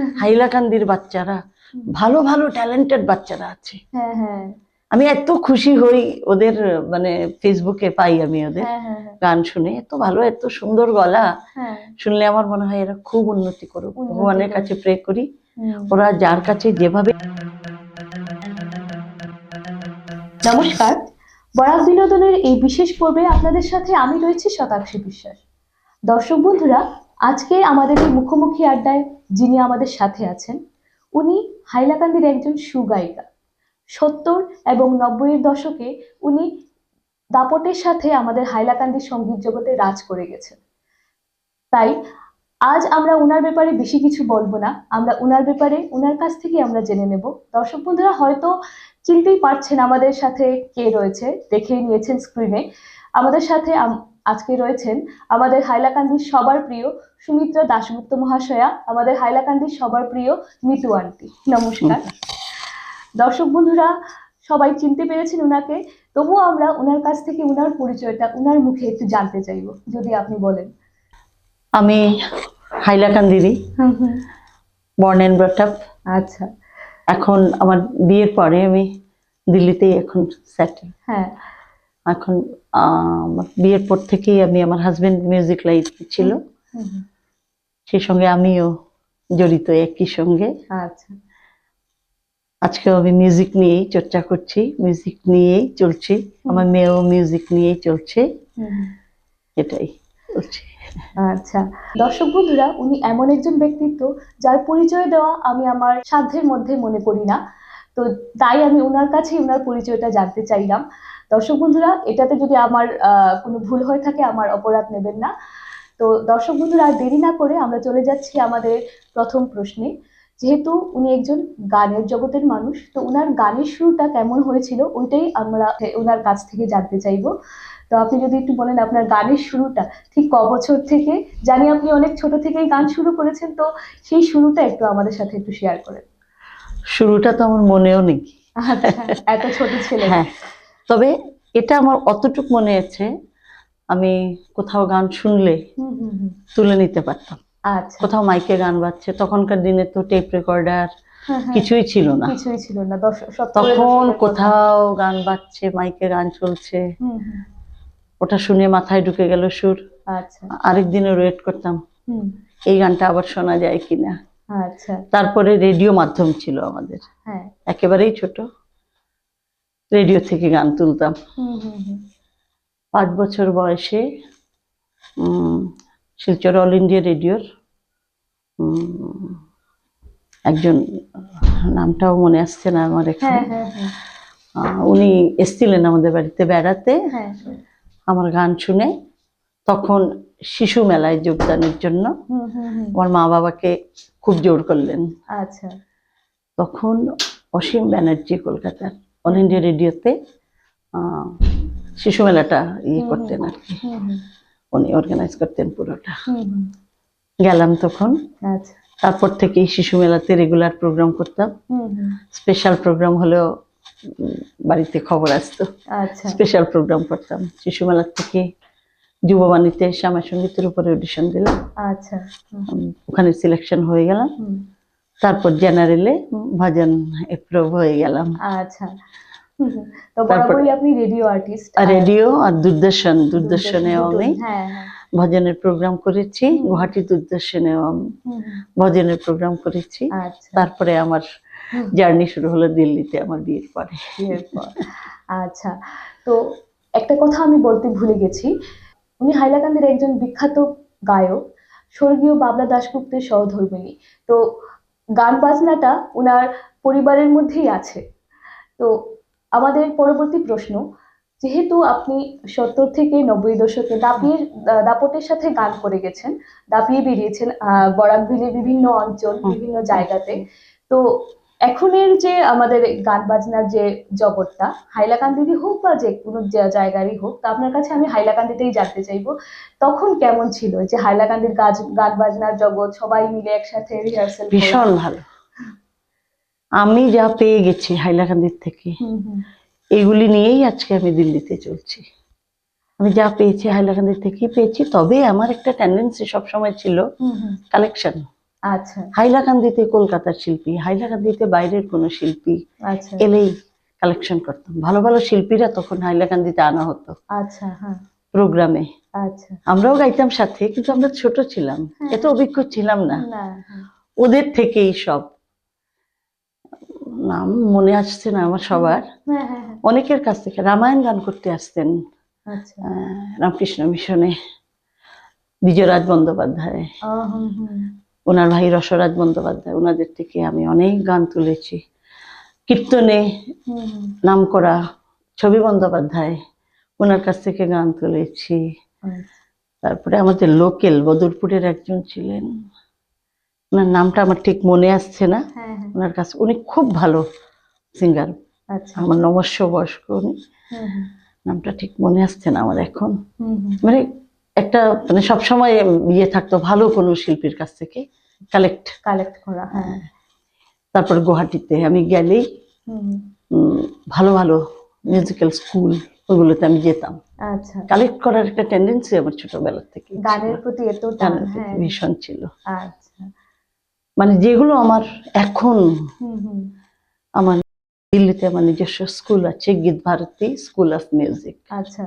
হাইলাকান্দির বাচ্চারা ভালো ভালো ট্যালেন্টেড বাচ্চারা আছে। হ্যাঁ হ্যাঁ। আমি এত খুশি হই ওদের মানে ফেসবুকে পাই আমি ওদের হ্যাঁ গান শুনে। এত ভালো এত সুন্দর গলা। শুনলে আমার মনে হয় এরা খুব উন্নতি করুক। ভগবানের কাছে প্রে করি। ওরা যার কাছে যেভাবে নমস্কার। বরাক বিনোদনের এই বিশেষ পর্বে আপনাদের সাথে আমি রয়েছি শতাংশী বিশ্বাস। দর্শক বন্ধুরা আজকে আমাদের এই মুখোমুখি আড্ডায় যিনি আমাদের সাথে আছেন, উনি হাইলাকান্দির একজন সুগায়িকা। সত্তর এবং নব্বইয়ের দশকে উনি দাপটের সাথে আমাদের হাইলাকান্দির সংগীত জগতে রাজ করে গেছেন। তাই আজ আমরা ওনার ব্যাপারে বেশি কিছু বলব না, আমরা ওনার ব্যাপারে ওনার কাছ থেকে আমরা জেনে নেব। দর্শক বন্ধুরা, হয়তো চিনতেই পারছেন আমাদের সাথে কে রয়েছে দেখেই নিয়েছেন স্ক্রিনে আমাদের সাথে আজকে রয়েছেন আমাদের হাইলাকান্দির সবার প্রিয় সুমিত্রা দাশগুপ্ত মহাশয়া আমাদের হাইলাকান্দির সবার প্রিয় মিতু আন্টি। নমস্কার। দর্শক বন্ধুরা সবাই চিনতে পেরেছেন ওনাকে তবুও আমরা ওনার কাছ থেকে ওনার পরিচয়টা ওনার মুখে একটু জানতে চাইব যদি আপনি বলেন। আমি হাইলাকান্দিরই বর্ন অ্যান্ড ব্রটাপ আচ্ছা। এখন আমার বিয়ের পরে আমি দিল্লিতেই এখন সেটেল হ্যাঁ। এখন আমার বিয়ের পর থেকেই আমি আমার হাজবেন্ড মিউজিক লাইফ ছিল। সেই সঙ্গে আমিও জড়িত একই সঙ্গে। আচ্ছা। আজকেও আমি মিউজিক নিয়েই চর্চা করছি মিউজিক নিয়েই চলছি। আমার মেয়েও মিউজিক নিয়েই চলছে। এটাই চলছে। আচ্ছা। দর্শক বন্ধুরা উনি এমন একজন ব্যক্তিত্ব যার পরিচয় দেওয়া আমি আমার সাধ্যের মধ্যে মনে করি না। তো তাই আমি ওনার কাছে ওনার পরিচয়টা জানতে চাইলাম। দর্শক বন্ধুরা এটাতে যদি আমার কোনো ভুল হয়ে থাকে আমার অপরাধ নেবেন না। তো দর্শক বন্ধুরা আর দেরি না করে আমরা চলে যাচ্ছি আমাদের প্রথম প্রশ্নে। যেহেতু উনি একজন গানের জগতের মানুষ তো ওনার গানের শুরুটা কেমন হয়েছিল ওইটাই আমরা ওনার কাছ থেকে জানতে চাইব। তো আপনি যদি একটু বলেন আপনার গানের শুরুটা ঠিক ক বছর থেকে? জানি আপনি অনেক ছোট থেকেই গান শুরু করেছেন তো সেই শুরুটা একটু আমাদের সাথে একটু শেয়ার করেন। শুরুটা তো আমার মনেও নেই। আচ্ছা এত ছোট ছেলে। হ্যাঁ। তবে এটা আমার অতটুক মনে আছে আমি কোথাও গান শুনলে। তুলে নিতে পারতাম। আচ্ছা। কোথাও মাইকে গান বাজছে তখনকার দিনে তো টেপ রেকর্ডার হ্যাঁ, হ্যাঁ। কিছুই ছিল না। কিছুই ছিল না তখন কোথাও গান বাজছে মাইকে গান চলছে। ওটা শুনে মাথায় ঢুকে গেল সুর। আচ্ছা। আরেক দিনে ওয়েট করতাম এই গানটা আবার শোনা যায় কিনা। আচ্ছা। তারপরে রেডিও মাধ্যম ছিল আমাদের। হ্যাঁ। একেবারেই ছোট। রেডিও থেকে গান তুলতাম। হুম হুম হুম। পাঁচ বছর বয়সে শিলচর অল ইন্ডিয়া রেডিওর একজন নামটাও মনে আসছে না আমার হ্যাঁ এখানে। হ্যাঁ হ্যাঁ আহ, উনি এসছিলেন আমাদের বাড়িতে বেড়াতে। হ্যাঁ আমার গান শুনে তখন শিশু মেলায় যোগদানের জন্য আমার মা বাবাকে খুব জোর করলেন। আচ্ছা। তখন অসীম ব্যানার্জি কলকাতার। অল ইন্ডিয়া রেডিওতে শিশু মেলাটা ইয়ে করতেন আর কি। উনি অর্গানাইজ করতেন পুরোটা। গেলাম তখন। আচ্ছা। তারপর থেকেই শিশু মেলাতে রেগুলার প্রোগ্রাম করতাম স্পেশাল প্রোগ্রাম হলেও বাড়িতে খবর আসতো। আচ্ছা। স্পেশাল প্রোগ্রাম করতাম। শিশু মেলার থেকে যুববাণীতে শ্যামা সঙ্গীতের উপরে অডিশন দিলাম। আচ্ছা। ওখানে সিলেকশন হয়ে গেলাম। তারপর জেনারেলে ভজন এপ্রুভ হয়ে গেলাম। আচ্ছা। তো বরাবরই আপনি রেডিও আর্টিস্ট আর রেডিও আর দূরদর্শন দূরদর্শনেও আমি হ্যাঁ হ্যাঁ। ভজনের প্রোগ্রাম করেছি। গুয়াহাটি দূরদর্শনেও আমি। ভজনের প্রোগ্রাম করেছি। আচ্ছা। তারপরে আমার জার্নি শুরু হলো দিল্লিতে আমার বিয়ের পরে। আচ্ছা। তো একটা কথা আমি বলতে ভুলে গেছি। উনি হাইলাকান্দির একজন বিখ্যাত গায়ক স্বর্গীয় বাবলা দাশগুপ্তের সহধর্মিণী। তো গান বাজনাটা ওনার পরিবারের মধ্যেই আছে। তো আমাদের পরবর্তী প্রশ্ন যেহেতু আপনি সত্তর থেকে নব্বই দশকে দাপিয়ে দাপটের সাথে গান করে গেছেন দাপিয়ে বেরিয়েছেন আহ, বরাক বিভিন্ন অঞ্চল বিভিন্ন জায়গাতে তো এখনের যে আমাদের গান বাজনার যে জগৎটা হাইলাকান্দিরই হোক বা যে কোনো জায়গারই হোক তা আপনার কাছে আমি হাইলাকান্দিতেই জানতে চাইব তখন কেমন ছিল যে হাইলাকান্দির গাছ গান বাজনার জগৎ সবাই মিলে একসাথে রিহার্সাল ভীষণ ভালো। আমি যা পেয়ে গেছি হাইলাকান্দির থেকে এগুলি নিয়েই আজকে আমি দিল্লিতে চলছি। আমি যা পেয়েছি হাইলাকান্দি থেকেই পেয়েছি তবে আমার একটা টেন্ডেন্সি সবসময় ছিল কালেকশন আচ্ছা। হাইলাকান্দিতে কলকাতার শিল্পী হাইলাকান্দিতে বাইরের কোনো শিল্পী আচ্ছা। এলেই কালেকশন করতাম। ভালো ভালো শিল্পীরা তখন হাইলাকান্দিতে আনা হতো। আচ্ছা হ্যাঁ। প্রোগ্রামে। আচ্ছা। আমরাও গাইতাম সাথে কিন্তু আমরা ছোট ছিলাম। হ্যাঁ। এত অভিজ্ঞ ছিলাম না। হ্যাঁ। ওদের থেকেই সব। নাম মনে আসছে না আমার সবার। হ্যাঁ অনেকের কাছ থেকে রামায়ণ গান করতে আসতেন। আচ্ছা। রামকৃষ্ণ মিশনে বিজয়রাজ বন্দ্যোপাধ্যায়। ওনার ভাই রসরাজ বন্দ্যোপাধ্যায় ওনাদের থেকে আমি অনেক গান তুলেছি কীর্তনে। নাম করা ছবি বন্দ্যোপাধ্যায় ওনার কাছ থেকে গান তুলেছি। তারপরে আমাদের লোকেল বদরপুরের একজন ছিলেন ওনার নামটা আমার ঠিক মনে আসছে না হ্যাঁ হ্যাঁ ওনার কাছে উনি খুব ভালো সিঙ্গার আচ্ছা আমার নমস্য বয়স্ক উনি। নামটা ঠিক মনে আসছে না আমার এখন। মানে একটা মানে সবসময় ইয়ে থাকতো ভালো কোনো শিল্পীর কাছ থেকে কালেক্ট কালেক্ট করা হ্যাঁ। তারপর গুয়াহাটিতে আমি গেলেই ভালো ভালো মিউজিক্যাল স্কুল ওগুলোতে আমি যেতাম। আচ্ছা। কালেক্ট করার একটা টেন্ডেন্সি আমার ছোটবেলা থেকে গানের প্রতি এত হ্যাঁ। ভীষণ ছিল। আচ্ছা। মানে যেগুলো আমার এখন আমার দিল্লিতে আমার নিজস্ব স্কুল আছে Geet Bharati school of music আচ্ছা।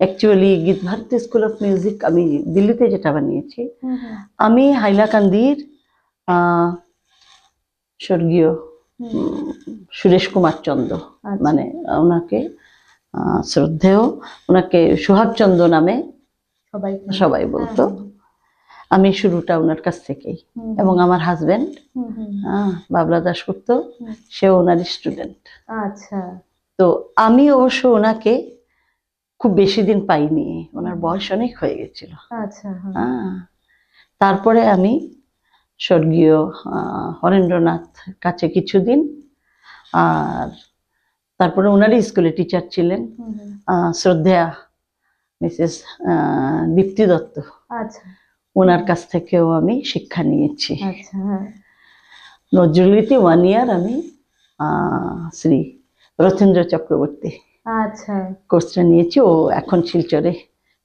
Actually Geet Bharati school of music আমি দিল্লিতে যেটা বানিয়েছি আমি হাইলাকান্দির স্বর্গীয় সুরেশ কুমার চন্দ্র আচ্ছা। মানে ওনাকে শ্রদ্ধেয় ওনাকে সোহাগ চন্দ্র নামে সবাই সবাই বলতো। আমি শুরুটা ওনার কাছ থেকেই এবং আমার হাজবেন্ড বাবলা দাস করতো হুম। সে ওনার স্টুডেন্ট আচ্ছা। তো আমি অবশ্য ওনাকে খুব বেশি দিন পাইনি। ওনার বয়স অনেক হয়ে গেছিল। আচ্ছা হ্যাঁ। হ্যাঁ। তারপরে আমি স্বর্গীয় হরেন্দ্রনাথ কাছে কিছুদিন আর তারপরে ওনারই স্কুলে টিচার ছিলেন শ্রদ্ধেয়া মিসেস দীপ্তি দত্ত। আচ্ছা। ওনার কাছ থেকেও আমি শিক্ষা নিয়েছি। আচ্ছা নজরুলিতে ওয়ান ইয়ার আমি শ্রী রথেন্দ্র চক্রবর্তী। আচ্ছা। কোর্সটা নিয়েছি। ও এখন শিলচরে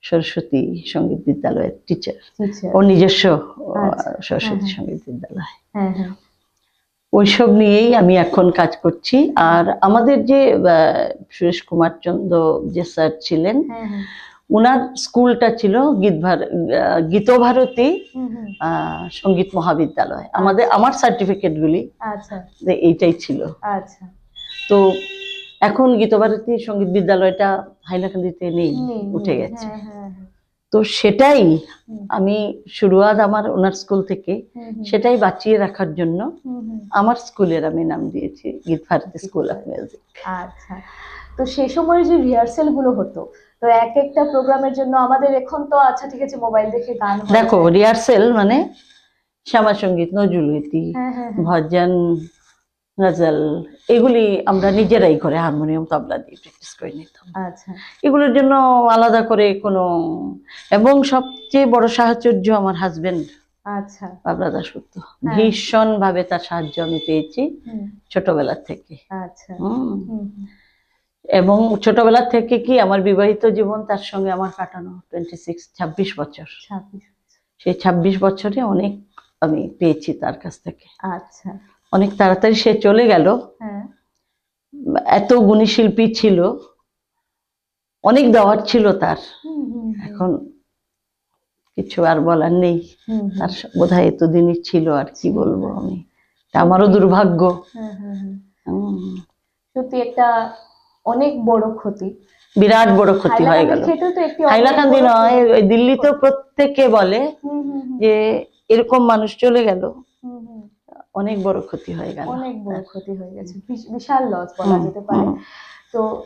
সরস্বতী সংগীত বিদ্যালয়ের টিচার ও নিজস্ব আচ্ছা, সরস্বতী হ্যাঁ, সংগীত বিদ্যালয়। হ্যাঁ হ্যাঁ। ওইসব নিয়েই আমি এখন কাজ করছি। আর আমাদের যে সুরেশ কুমার চন্দ্র যে স্যার ছিলেন হ্যাঁ হ্যাঁ। ওনার স্কুলটা ছিল গীতভারতী সংগীত মহাবিদ্যালয়। আমাদের আমার সার্টিফিকেটগুলি আচ্ছা। যে এইটাই ছিল। আচ্ছা। তো এখন গীতভারতী সংগীত বিদ্যালয়টা হাইলাকান্দিতে নেই উঠে গেছে। হ্যাঁ হ্যাঁ হ্যাঁ। তো সেটাই আমি শুরুয়াত আমার ওনার স্কুল থেকে সেটাই বাঁচিয়ে রাখার জন্য। আমার স্কুলের আমি নাম দিয়েছি গীত ভারতী স্কুল অফ মিউজিক। আচ্ছা। তো সে সময় যে রিহার্সেলগুলো হতো তো এক একটা প্রোগ্রামের জন্য আমাদের এখন তো আচ্ছা ঠিক আছে মোবাইল দেখে গান দেখো রিহার্সেল মানে শ্যামা সংগীত নজরুল গীতি। ভজন গজল এগুলি আমরা নিজেরাই করে হারমোনিয়াম তবলা দিয়ে প্র্যাকটিস করে নিতাম। আচ্ছা। এগুলোর জন্য আলাদা করে কোনো এবং সবচেয়ে বড় সাহচর্য আমার হাজবেন্ড আচ্ছা। বাবলা দাসগুপ্ত ভীষণ ভাবে তার সাহায্য আমি পেয়েছি ছোটবেলা থেকে। আচ্ছা। এবং ছোটবেলা থেকে কি আমার বিবাহিত জীবন তার সঙ্গে আমার কাটানো টোয়েন্টি সিক্স ছাব্বিশ বছর। সেই ছাব্বিশ বছরে অনেক আমি পেয়েছি তার কাছ থেকে। আচ্ছা। অনেক তাড়াতাড়ি সে চলে গেল। হ্যাঁ। এত গুণী শিল্পী ছিল। অনেক দেওয়ার ছিল তার। এখন কিছু আর বলার নেই। তার বোধ হয় এতদিনই ছিল আর কি বলব আমি। আমারও দুর্ভাগ্য। হ্যাঁ, হ্যাঁ, সত্যি একটা অনেক বড় ক্ষতি। বিরাট বড় ক্ষতি হয়ে গেল। হাইলাকান্দি নয়। ওই দিল্লিতেও প্রত্যেকে বলে যে এরকম মানুষ চলে গেল। অনেক বড় ক্ষতি হয়ে গেল। অনেক বড় ক্ষতি হয়ে গেছে। বিশ- বিশাল লস বলা যেতে পারে। তো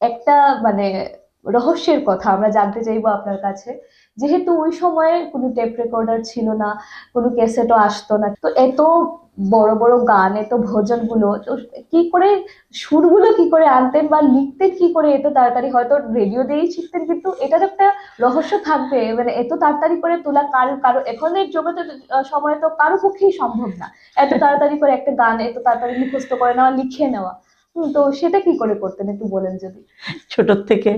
একটা মানে রহস্যের কথা আমরা জানতে চাইব আপনার কাছে। যেহেতু ওই সময়ে কোনো টেপ রেকর্ডার ছিল না, কোনো ক্যাসেটও আসতো না, তো এত বড় বড় গান, এত ভজনগুলো তো কি করে, সুরগুলো কি করে আনতেন বা লিখতেন কি করে, এত তাড়াতাড়ি? হয়তো রেডিও দিয়েই শিখতেন, কিন্তু এটার একটা রহস্য থাকবে। মানে এত তাড়াতাড়ি করে তোলা কারও কারও, এখনের জগতে সময় তো কারও পক্ষেই সম্ভব না। এত তাড়াতাড়ি করে একটা গান, এত তাড়াতাড়ি মুখস্থ করে নেওয়া, লিখে নেওয়া। তো সেটা কি করে করতেন একটু বলেন যদি? ছোট থেকে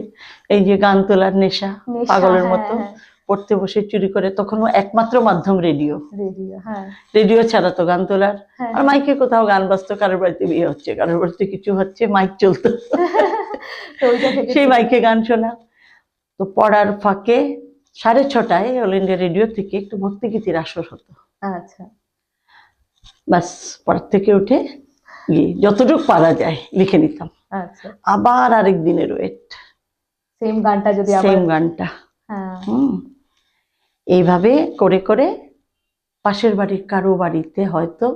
এই যে গান তোলার নেশা পাগলের হ্যাঁ, মতো হ্যাঁ। পড়তে বসে চুরি করে তখন একমাত্র মাধ্যম রেডিও। রেডিও হ্যাঁ। রেডিও ছাড়া তো গান তোলার। আর মাইকে কোথাও গান বাজতো কারোর বাড়িতে বিয়ে হচ্ছে কারোর বাড়িতে কিছু হচ্ছে মাইক চলতো। সেই মাইকে গান শোনা। তো পড়ার ফাঁকে সাড়ে ছটায় অল ইন্ডিয়া রেডিও থেকে একটু ভক্তিগীতির আসর হতো। আচ্ছা। ব্যাস পড়ার থেকে উঠে গিয়ে যতটুকু পারা যায় লিখে নিতাম। আচ্ছা। আবার আরেক দিনের ওয়েট সেম গানটা যদি সেম গানটা। হ্যাঁ। হুম। এইভাবে করে করে পাশের বাড়ির কারও বাড়িতে হয়তো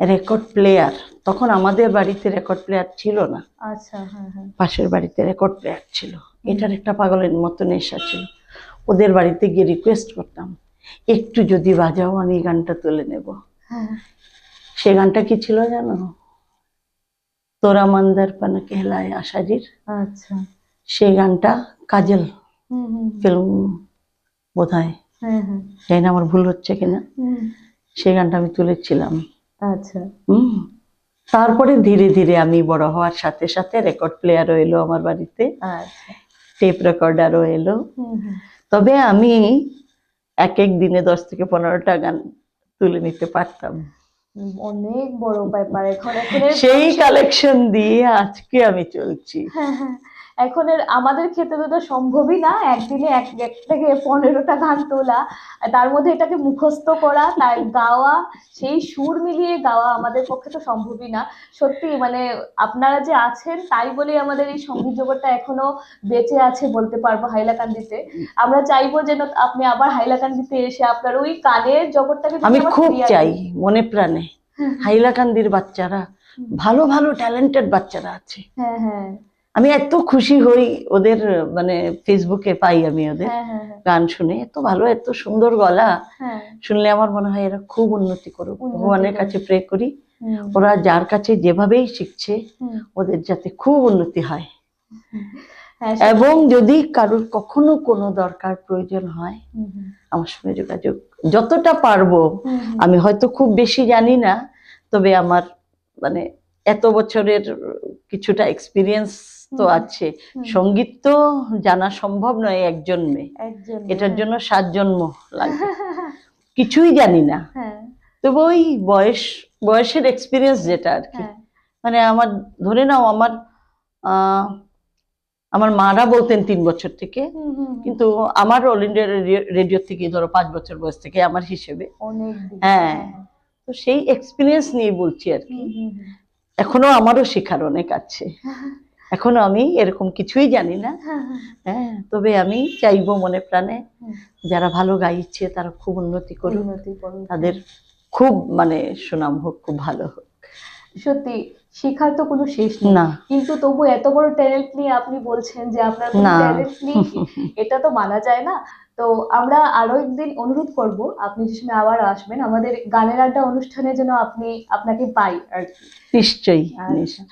রেকর্ড প্লেয়ার তখন আমাদের বাড়িতে রেকর্ড প্লেয়ার ছিল না। আচ্ছা হ্যাঁ হ্যাঁ। পাশের বাড়িতে রেকর্ড প্লেয়ার ছিল। এটার একটা পাগলের মতো নেশা ছিল। ওদের বাড়িতে গিয়ে রিকোয়েস্ট করতাম একটু যদি বাজাও আমি গানটা তুলে নেব। হ্যাঁ। সে গানটা কি ছিল জানো? তোরা মন্দার পানা কেহলায় আশারির আচ্ছা। সেই গানটা কাজল ফিল্ম বোধ হয় হ্যাঁ। হ্যাঁ জানি না আমার ভুল হচ্ছে কিনা। সেই গানটা আমি তুলেছিলাম। আচ্ছা। হুম। তারপরে ধীরে ধীরে আমি বড় হওয়ার সাথে সাথে রেকর্ড প্লেয়ারও এলো আমার বাড়িতে। আচ্ছা। টেপ রেকর্ডারও এলো। তবে আমি এক এক দিনে দশ থেকে পনেরোটা গান তুলে নিতে পারতাম। অনেক বড় ব্যাপার এখন এখন সেই কালেকশন দিয়ে আজকে আমি চলছি হ্যাঁ, হ্যাঁ। এখন এর আমাদের ক্ষেত্রে তো এটা সম্ভবই না। একদিনে এক থেকে পনেরোটা গান তোলা। তার মধ্যে এটাকে মুখস্থ করা তার গাওয়া সেই সুর মিলিয়ে গাওয়া আমাদের পক্ষে তো সম্ভবই না। সত্যি মানে আপনারা যে আছেন তাই বলে আমাদের এই সংগীত জগৎটা এখনও বেঁচে আছে বলতে পারব হাইলাকান্দিতে। আমরা চাইব যেন আপনি আবার হাইলাকান্দিতে এসে আপনার ওই কানের জগৎটাকে আমি খুব চাই মনে প্রাণে। হাইলাকান্দির বাচ্চারা ভালো ভালো ট্যালেন্টেড বাচ্চারা আছে। হ্যাঁ হ্যাঁ। আমি এত খুশি হই ওদের মানে ফেসবুকে পাই আমি ওদের হ্যাঁ হ্যাঁ হ্যাঁ। গান শুনে। এত ভালো এত সুন্দর গলা। শুনলে আমার মনে হয় এরা খুব উন্নতি করুক। ভগবানের কাছে প্রে করি। ওরা যার কাছে যেভাবেই শিখছে ওদের যাতে খুব উন্নতি হয়। এবং যদি কারোর কখনো কোনো দরকার প্রয়োজন হয় আমার সঙ্গে যোগাযোগ যতটা পারব। আমি হয়তো খুব বেশি জানি না তবে আমার মানে এত বছরের কিছুটা এক্সপিরিয়েন্স তো আছে। সংগীত তো জানা সম্ভব নয় একজন মেয়ে। এটার জন্য সাত জন্ম লাগবে কিছুই জানি না। হ্যাঁ। তবে ওই বয়স বয়সের এক্সপিরিয়েন্স যেটা আর কি। হ্যাঁ। মানে আমার ধরে নাও আমার আমার মারা বলতেন তিন বছর থেকে। কিন্তু আমার অল ইন্ডিয়া রেডিও থেকে ধরো পাঁচ বছর বয়স থেকে আমার হিসেবে। হ্যাঁ। তো সেই এক্সপিরিয়েন্স নিয়ে বলছি আর কি। এখনও আমারও শেখার অনেক আছে। এখনও আমি এরকম কিছুই জানি না। হ্যাঁ, হ্যাঁ, হ্যাঁ তবে আমি চাইব মনে প্রাণে যারা ভালো গাইছে তারা খুব উন্নতি করুক। উন্নতি করুন। তাদের খুব মানে সুনাম হোক খুব ভালো হোক। সত্যি শেখার তো কোনো শেষ না। কিন্তু তবু এত বড় ট্যালেন্ট নিয়ে আপনি বলছেন যে আপনার। ট্যালেন্ট নেই এটা তো মানা যায় না। তো আমরা আরও একদিন অনুরোধ করব আপনি যে সময় আবার আসবেন আমাদের গানের আড্ডা অনুষ্ঠানে যেন আপনি আপনাকে পাই আর কি। নিশ্চয়ই আচ্ছা। নিশ্চয়ই।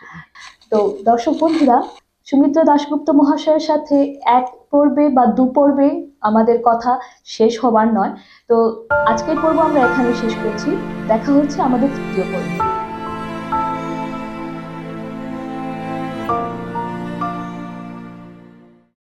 তো দর্শক বন্ধুরা, সুমিত্র দাশগুপ্ত মহাশয়ের সাথে এক পর্বে বা দু পর্বে আমাদের কথা শেষ হবার নয়। তো আজকের পর্ব আমরা এখানে শেষ করছি। দেখা হচ্ছে আমাদের তৃতীয় পর্বে।